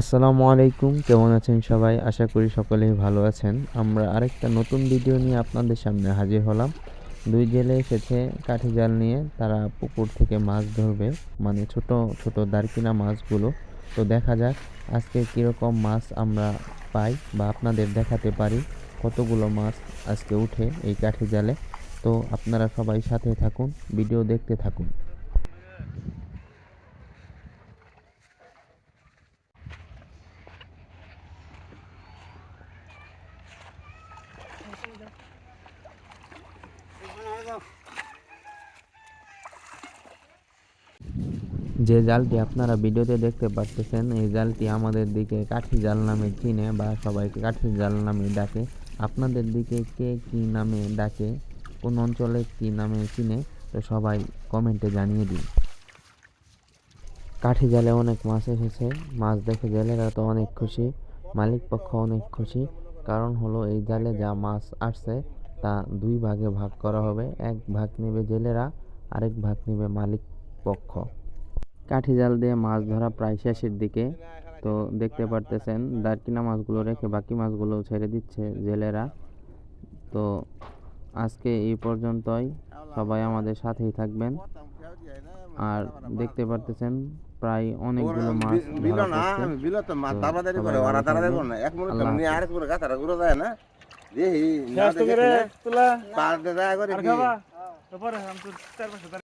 আসসালামু আলাইকুম, কেমন আছেন সবাই? আশা করি সকলেই ভালো আছেন। আমরা আরেকটা নতুন ভিডিও নিয়ে আপনাদের সামনে হাজির হলাম। দুই জেলে এসেছে কাঠি জাল নিয়ে। তারা পুকুর থেকে মাছ ধরবে মানে ছোট ছোট দারকিনা মাছগুলো। তো দেখা যাক আজকে কীরকম মাছ আমরা পাই বা আপনাদের দেখাতে পারি, কতগুলো মাছ আজকে উঠে এই কাঠি জালে। তো আপনারা সবাই সাথে থাকুন ভিডিও দেখতে থাকুন। যে জালটি আপনারা ভিডিওতে দেখতে পাচ্ছেন, এই জালটি আমাদের দিকে কাঠি জাল নামে চিনে বা সবাইকে কাঠি জাল নামে ডাকে। আপনাদের দিকে কে কি নামে ডাকে, কোন অঞ্চলে কি নামে চিনে, তো সবাই কমেন্টে জানিয়ে দিন। কাঠি জালে অনেক মাছ এসেছে। মাছ দেখে জেলেরা তো অনেক খুশি, মালিক পক্ষ অনেক খুশি। কারণ হলো এই জালে যা মাছ আসছে তা দুই ভাগে ভাগ করা হবে। এক ভাগ নেবে জেলেরা আরেক ভাগ নেবে মালিক পক্ষ। কাঠি জাল দিয়ে মাছ ধরা প্রায় শেষের দিকে। তো দেখতে পারতেছেন দারকিনা মাছগুলো রেখে বাকি মাছগুলো ছেড়ে দিচ্ছে জেলেরা। তো আজকে এই পর্যন্তই। সবাই আমাদের সাথেই থাকবেন। আর দেখতে পারতেছেন প্রায় অনেকগুলো মাছ বিল না। আমি বিল তো মাছ তো তাড়াতাড়ি করে ওরা তাড়াতাড়ি। করে না। এক মিনিট আল্লাহ নিয়ে আরেক করে গাছারা ঘুরে যায় না। দেখি না দেখি না তোলা। পার দেয় করে কি? তারপরে আমি চার পাঁচশো